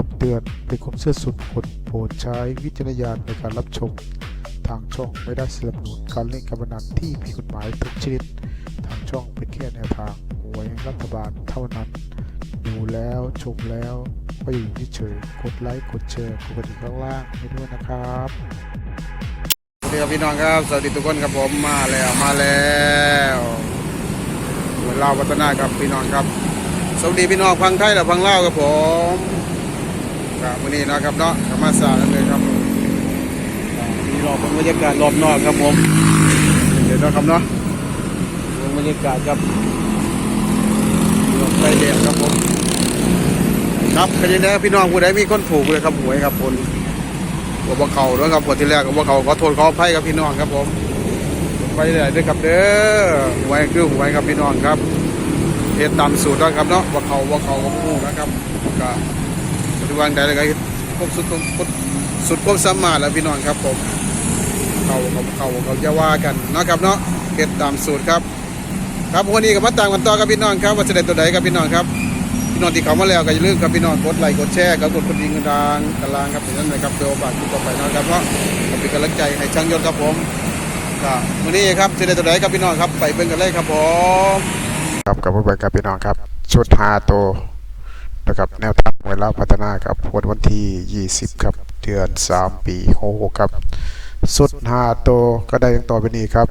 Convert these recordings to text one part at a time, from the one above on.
คำเตือนเป็นความเชื่อส่วนบุคคลโปรดใช้วิจารณญาณในการรับชม ทางช่องไม่ได้สนับสนุนการเล่นการพนันที่ผิดกฎหมายทุกชนิด ทางช่องเป็นแค่แนวทางหวยรัฐบาลเท่านั้น ดูแล้วชมแล้วก็อยู่เฉยกดไลค์กดแชร์กดกระดิ่งข้างล่างให้ด้วยนะครับสวัสดีครับพี่น้องครับสวัสดีทุกคนครับผมมาแล้วมาแล้วเหมือนเราวัฒนาครับพี่น้องครับสวัสดีพี่น้องพังไทยและพังเล่าครับผม ครับวันนี้นะครับเนาะธรรมศาสตร์นั่นเลยครับมีรอบบรรยากาศรอบนอกครับผมเดี๋ยวนะครับเนาะดูบรรยากาศครับรอบไฟแดงครับผมครับเป็นยังไงครับพี่น้องผู้ใดมีคนถูกเลยครับหวยครับคนกับว่าเขาด้วยครับคนที่แรกกับว่าเขาขอโทษขออภัยกับพี่น้องครับผมไปเรื่อยๆด้วยครับเด้อหวยคือหวยครับพี่น้องครับเฮ็ดตามสูตรแล้วครับเนาะว่าเขาว่าเขากับผู้นะครับก็ วัติใดเลยก็เฮ็ดครบสุดครบสุดความสามารถแล้วพี่น้องครับผมเขาเขาเขาเขาจะว่ากันเนาะครับเนาะเฮ็ดตามสูตรครับ ครับวันนี้ก็มาต่ามกันต่อกับพี่น้องครับว่าจะได้ตัวใดกับพี่น้องครับพี่น้องที่เขามาแล้วก็อย่าลืมครับพี่น้องกดไลค์กดแชร์กับกดกระดิ่งกระดางกระลางครับอย่างนั้นนะครับเพื่อโอกาสต่อไปนะครับเพราะเป็นกำลังใจให้ช่างยนต์ครับผมก็วันนี้ครับจะได้ตัวไหนครับพี่น้องครับไปเบิ่งกันเลยครับผมครับกับผู้บริการพี่น้องครับชุดหาโตว นะครับแนวทางเวลาพัฒนาครับวันวันที่ 20 ครับ เดือน 3 ปี66ครับ สุดหาโตวก็ได้ย่างต่อไปนี้ครับ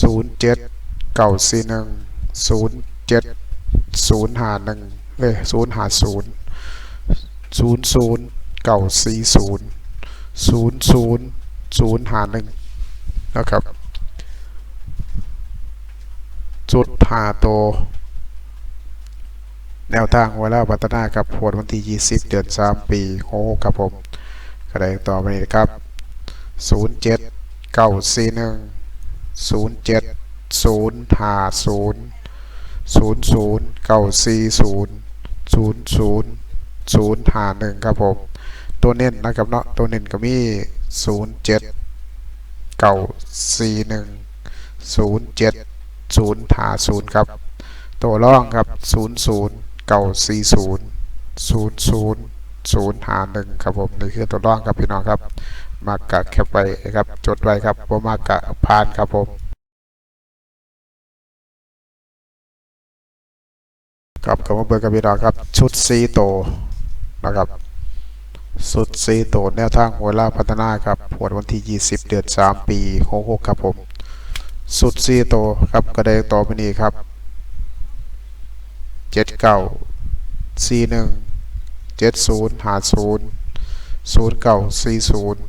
07 941 07 051เอ้ย050 00 940 00 051นะครับจุดหาโตว แนวทางเวลาพัฒนากับผลวันที่ 20 เดือน 3 ปีโอ้ครับผมก็ไดต่อไปนี้นะครับ 07 941 07 050 00 940 00 051ครับผมตัวเน้นนะครับเนาะตัวเน้นก็มี 07 941 07ศูนย์หาศูนย์ครับตัวร่องครับศูนย์ศูนย์ เก้าสี่ศูนย์ศูนย์ศูนย์ศูนย์หาหนึ่งครับผมนี่คือตัวร่องครับพี่น้องครับ มากะแคปไว้ครับจดไว้ครับว่ามากะพานครับผมครับก็มาเบิกกับพี่น้องครับ ชุดซีโตนะครับสุดซีโตแนวทางเวล่าพัฒนาครับผลวันที่ 20 เดือน 3 ปี 66 ครับผม สุดซีโตครับกระไดต่อไปนี้ครับ เจ็ดเก้าสี่หนึ่งเจ็ดศูนย์หาศูนย์ศูนย์เก้าสี่ศูนย์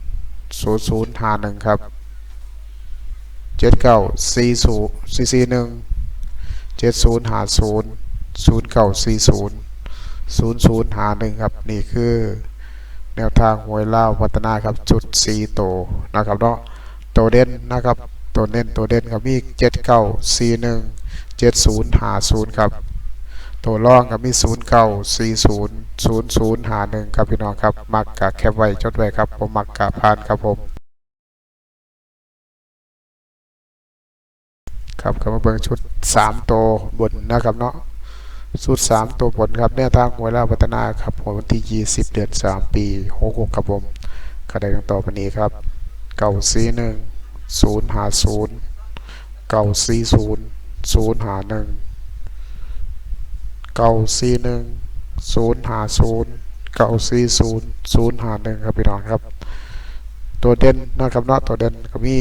ศูนย์ศูนย์หาหนึ่งครับเจ็ดเก้าสี่ศูนย์สี่สี่หนึ่งเจ็ดศูนย์หาศูนย์ศูนย์เก้าสี่ศูนย์ศูนย์ศูนย์หาหนึ่งครับนี่คือแนวทางหวยเล่าพัฒนาครับจุดซีโตนะครับเนาะตัวเด่นนะครับตัวเน้นตัวเด่นครับมีเจ็ดเก้าสี่หนึ่งเจ็ดศูนย์หาศูนย์ครับ ตัวร่องครับมีศูนย์เก้าสี่ศูนย์ศูนย์ศูนย์หาหนึ่งครับพี่น้องครับ มักกะแคปไว้จดไว้ครับผมมักกะพานครับผม ครับก็มาเบิ่งชุดสามตัวบนนะครับเนาะชุดสามตัวบนครับแนวทางหวยลาวพัฒนาครับผมวันที่ยี่สิบเดือนสามปีหกหกครับผมก็ได้กันต่อไปนี้ครับเก้าสี่หนึ่งศูนย์หาศูนย์เก้าสี่ศูนย์ศูนย์หาหนึ่ง เก้าสี่หนึ่งศูนย์หาศูนย์เก้าสี่ศูนย์ศูนย์หาหนึ่งครับพี่น้องครับ ตัวเด่นนะครับเนาะตัวเด่นก็มี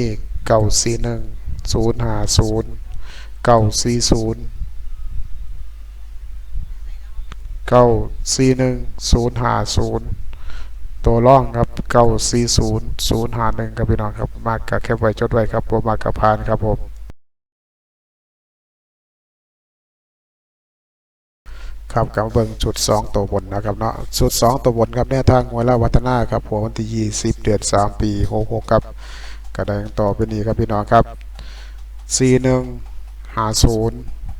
เก้าสี่หนึ่งศูนย์หาศูนย์เก้าสี่ศูนย์เก้าสี่หนึ่งศูนย์หาศูนย์ตัวร่องครับเก้าสี่ศูนย์ศูนย์หาหนึ่งครับพี่น้องครับมากกับแคปไว้จดไว้ครับผมมากกับพานครับผม ครับกับเบิ่งจุดสองตัวบนนะครับเนาะจุดสองตัวบนครับแนวทางหัวลาวัฒนาครับหัววันที่ยี่สิบเดือนสามปีหกหกครับกระแดงต่อไปนี้ครับพี่น้องครับสี่หนึ่งหาศูนย์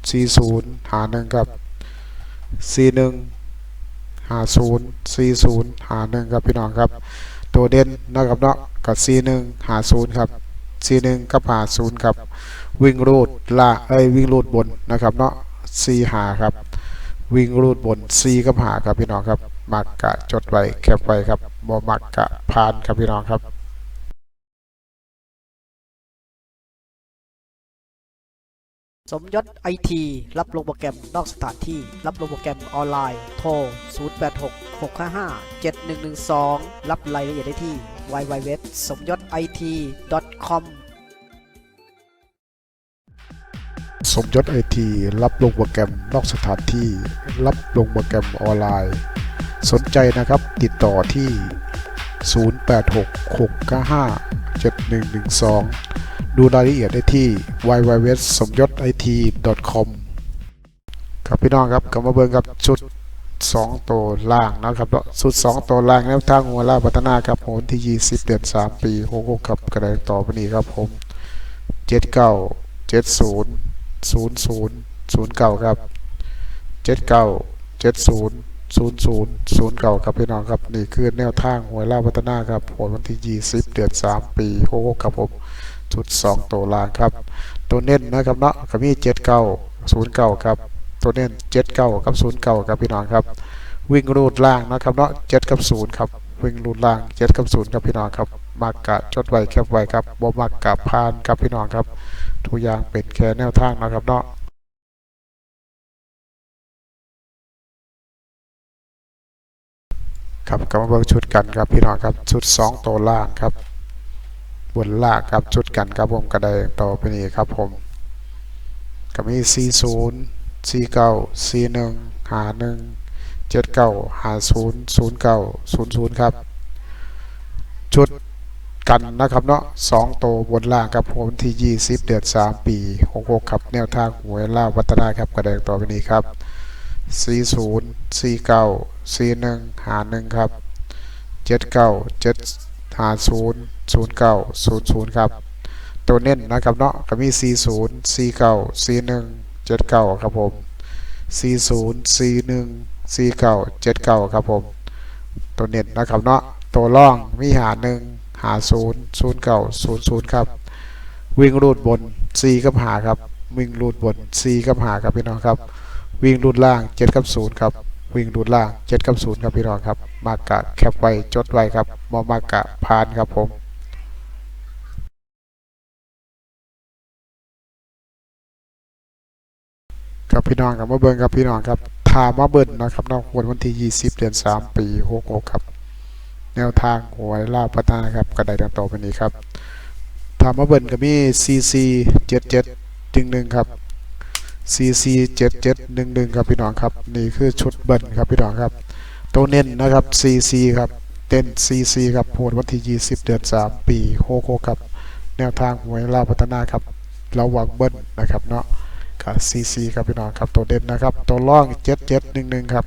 ซีศูนย์หาหนึ่งครับสี่หนึ่งหาศูนย์ซีศูนย์หาหนึ่งครับพี่น้องครับ ตัวเด่นนะครับเนาะกับสี่หนึ่งหาศูนย์ครับสี่หนึ่งกับหาศูนย์ครับ วิ่งรูดล่าเอ้ยวิ่งรูดบนนะครับเนาะสี่หาครับ วิ่งรูดบนสี่กับหาครับพี่น้องครับมักกะจดไว้แคปไว้ครับบ่มักกะผ่านครับพี่น้องครับสมยศไอทีรับลงโปรแกรมนอกสถานที่ รับลงโปรแกรมออนไลน์ โทร 086 655 7112 รับรายละเอียดได้ที่ www สมยศ IT com สมยศไอทีรับลงโปรแกรมนอกสถานที่ รับลงโปรแกรมออนไลน์ สนใจนะครับติดต่อที่ 0866957112 ดูรายละเอียดได้ที่ www สมยศ IT com ครับพี่น้องครับกลับมาเบิ่งกับชุด 2 ตัวล่างนะครับชุด 2 ตัวล่างแล้วทางหัวล่าพัฒนาครับผมที่ 20 เดือน 3 ปี66ครับกระไดต่อไปนี้ครับผม 79 70 ศูนย์ศูนย์ศูนย์เก้าครับเจ็ดเก้าเจ็ดศูนย์ศูนย์ศูนย์ศูนย์เก้าครับพี่น้องครับนี่คือแนวทางหวยล่าพัฒนาครับผลวันที่ยี่สิบเดือนสามปีหกหกครับผมจุดสองตัวล่างครับ ตัวเน้นนะครับเนาะก็มีเจ็ดเก้าศูนย์เก้าครับ ตัวเน้นเจ็ดเก้ากับศูนย์เก้าครับพี่น้องครับ วิ่งรูดล่างนะครับเนาะเจ็ดกับศูนย์ครับวิ่งรูดล่างเจ็ดกับศูนย์ครับพี่น้องครับ มากกะจดไว้แคบไว้ครับบ่มากกะพานครับพี่น้องครับทุกอย่างเป็นแค่แนวทางนะครับเนาะครับก็มาเบิ่งชุดกันครับพี่น้องครับชุด2ตัวล่างครับ บนล่างครับชุดกันครับผมก็ไดต่อไปนี้ครับผมก็มี 40 49 41 51 79 50 09 00 ครับ ชุด กันนะครับเนาะสองโตวบนล่างครับผมที่ 20 เดือน 3 ปี66ครับ แนวทางหวยล่าวัฒนาครับกระแดงต่อไปนี้ครับ 40 49 41 51 ครับ 79 7 50 09 00 ครับ ตัวเน้นนะครับเนาะก็มี 40 49 41 79 ครับผม 40 41 49 79 ครับผม ตัวเน้นนะครับเนาะตัวล่องมีหาหนึ่ง หาศูนย์ศูนย์เก่าศูนย์ศูนย์ครับ วิ่งรูดบน4กับหาครับ วิ่งรูดบน4กับหาครับพี่น้องครับ วิ่งรูดล่าง7กับ0ครับ วิ่งรูดล่าง7กับ0ครับพี่น้องครับมากกะแคปไว้จดไว้ครับมอมากกะพานครับผมครับพี่น้องครับมาเบิ่งครับพี่น้องครับทามาเบิ่นนะครับนอกวันวันที่ 20 เดือน 3 ปี 66 ครับ แนวทางหวยลาบพัฒนาครับกระไดดังต่อไปนี้ครับทามมาเบิ่นก็มี CC 77จึงหนึ่งครับ CC 7711 ครับพี่น้องครับ นี่คือชุดเบิ่นครับพี่น้องครับ ตัวเน้นนะครับ CC ครับเต้น CC ครับโหดวันที่20 เดือน 3 ปี66ครับ แนวทางหวยลาบพัฒนาครับระวังเบิ่นนะครับเนาะกับ CC ครับพี่น้องครับตัวเด่นนะครับ ตัวร่อง 7711 ครับ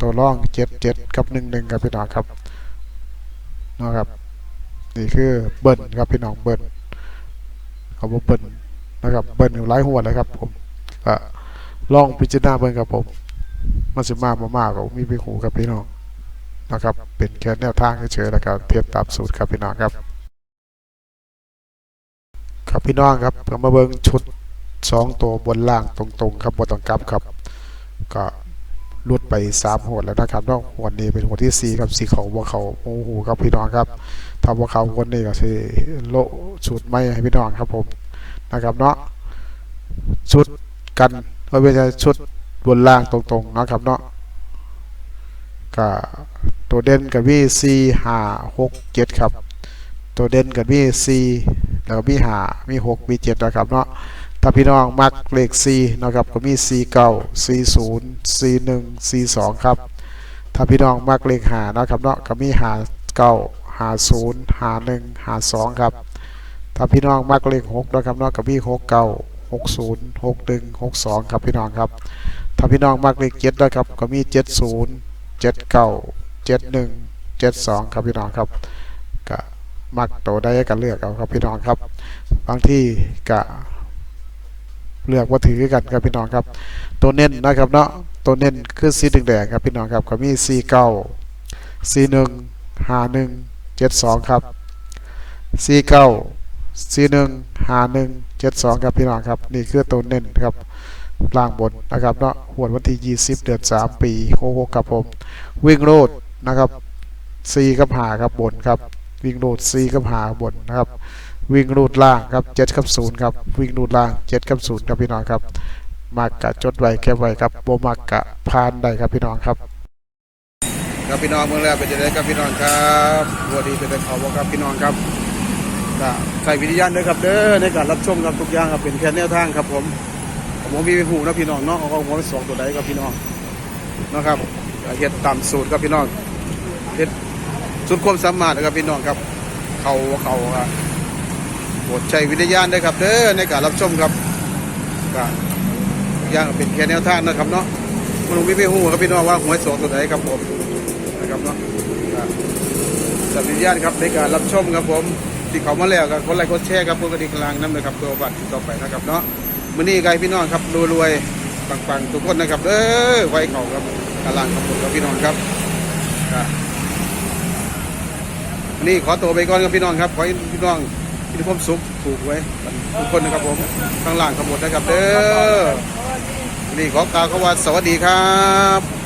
ตัวร่อง 77กับ11 ครับพี่น้องครับ นะครับ นี่คือเบิ้ลครับพี่น้องเบิ้ลเขาบอกเบิ้ลนะครับ เบิ้ลอยู่หลายหัวเลยครับ ผมก็ลองพิจารณาเบิ้ลครับผมมันสิมากมามากก็มีไปหูกับพี่น้องนะครับ เป็นแค่แนวทางเฉยๆแล้วก็เทียบตามสูตรครับพี่น้องครับ ครับพี่น้องครับเรามาเบิ้งชุดสองตัวบนล่างตรงๆ ครับบนตรงกลับครับก็ ลุดไปสามหัวแล้วนะครับเนอกหัวนี้เป็นหัวที่สี่ครับสีเขาบัวเขาโอ้โหครับพี่น้องครับถ้าบัวเขาคนนี้ก็คือโลชุดไม่ให้พี่น้องครับผมนะครับเนาะชุดกันไม่เป็นชุดบนล่างตรงๆนะครับเนาะก็ตัวเด่นกับวีซีห้าหกเจ็ดครับ ตัวเด่นกับวีซีแล้วก็มีห้ามีหกมีเจ็ดนะครับเนาะ ถ้าพี่น้องมักเลข4นะครับก็มี4 9 4 0 4 1 4 2ครับ ถ้าพี่น้องมักเลข5นะครับเนาะก็มี5 9 5 0 5 1 5 2ครับ ถ้าพี่น้องมักเลข6นะครับเนาะก็มี6 9 6 0 6 1 6 2ครับพี่น้องครับ ถ้าพี่น้องมักเลข7นะครับก็มี7 0 7 9 7 1 7 2ครับพี่น้องครับก็มักโตได้ก็เลือกเอาครับพี่น้องครับ บางที่ก็ เลือกว่าถือกันครับพี่น้องครับ ตัวเน้นนะครับเนาะตัวเน้นคือสีแดงๆครับพี่น้องครับก็มีสีเก้าสีหนึ่งหาหนึ่งเจ็ดสองครับสีเก้าสีหนึ่งหาหนึ่งเจ็ดสองครับพี่น้องครับ นี่คือตัวเน้นครับล่างบนนะครับเนาะหวดวันที่ 20 เดือน 3 ปี66ครับผม วิ่งโรดนะครับ4กับหาครับบนครับ วิ่งโรด4กับหาบนนะครับ วิ่งรูดล่างครับ7กับ0ครับวิ่งรูดล่าง7กับ0ครับพี่น้องครับมักกะจดไว้แคบไว้ครับโบมักกะพานได้ครับพี่น้องครับครับพี่น้องเมืองแรกเป็นจะได้ครับพี่น้องครับวัวดีเป็นแต่เขาบอกครับพี่น้องครับก็ใส่วิญญาณด้วยครับเด้อในการรับชมครับทุกอย่างครับเป็นแค่แนวทางครับผมผมมีหูนะพี่น้องเนาะเอาหัวสองตัวใดครับพี่น้องนะครับเฮ็ดตามสูตรครับพี่น้องเฮ็ดสุดความสามารถนะครับพี่น้องครับ เขาเขาครับ รดใช้วิญญาณด้วยครับเด้อในการรับชมครับก็ทุกอย่างเป็นแค่แนวทางนะครับเนาะมันมีไม่หูครับพี่น้องว่าหวยสองตัวใดครับผมนะครับเนาะอ่าสัตว์วิญญาณครับในการรับชมครับผมที่เขามาแล้วก็คนไลค์กดแชร์ครับพวกกระดิ่งกลางน้ำเลยครับตัวบัตรต่อไปนะครับเนาะมื้อนี้ไกพี่น้องครับรวยๆปังๆทุกคนนะครับเด้อไว้เขาครับกลางครับผมครับพี่น้องครับนนี้ขอตัวไปก่อนครับพี่น้องครับขอพี่น้อง มีความสุขถูกไว้ทุกคนนะครับผมข้างล่างขบวนนะครับเด้อนี่ขอกล่าวคำว่าสวัสดีครับ